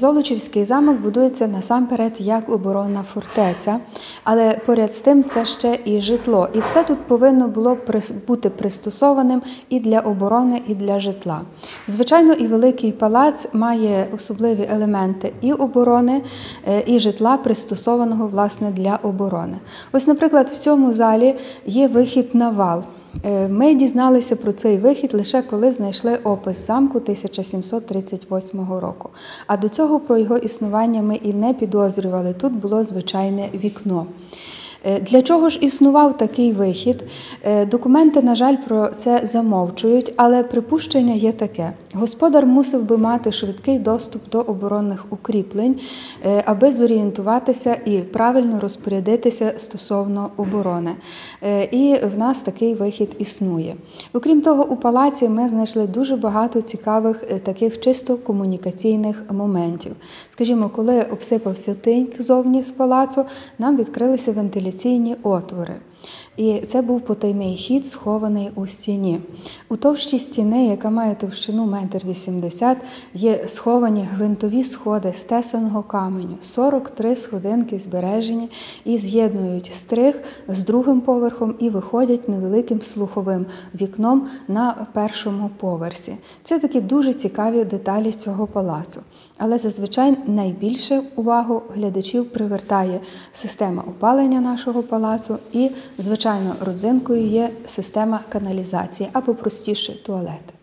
Золочівський замок будується насамперед як оборонна фортеця, але поряд з тим це ще і житло. І все тут повинно було бути пристосованим і для оборони, і для житла. Звичайно, і великий палац має особливі елементи і оборони, е, і житла, пристосованого власне для оборони. Ось, наприклад, в цьому залі є вихід на вал. Е, Ми дізналися про цей вихід лише коли знайшли опис замку 1738 року. А до цього про його існування ми і не підозрювали. Тут було звичайне вікно. Е, Для чого ж існував такий вихід? Е, Документи, на жаль, про це замовчують, але припущення є таке: господар мусив би мати швидкий доступ до оборонних укріплень, е, аби зорієнтуватися і правильно розпорядитися стосовно оборони. І в нас такий вихід існує. Окрім того, у палаці ми знайшли дуже багато цікавих таких чисто комунікаційних моментів. Скажімо, коли обсипався тиньк зовні з палацу, нам відкрилися вентиляційні отвори. І це був потайний хід, схований у стіні. У товщі стіни, яка має товщину 1,80 м, є сховані гвинтові сходи з тесаного каменю, 43 сходинки збережені і з'єднують стрих з другим поверхом і виходять невеликим слуховим вікном на першому поверсі. Це такі дуже цікаві деталі цього палацу. Але зазвичай найбільше увагу глядачів привертає система опалення нашого палацу і, звичайно, родзинкою є система каналізації або простіше туалети.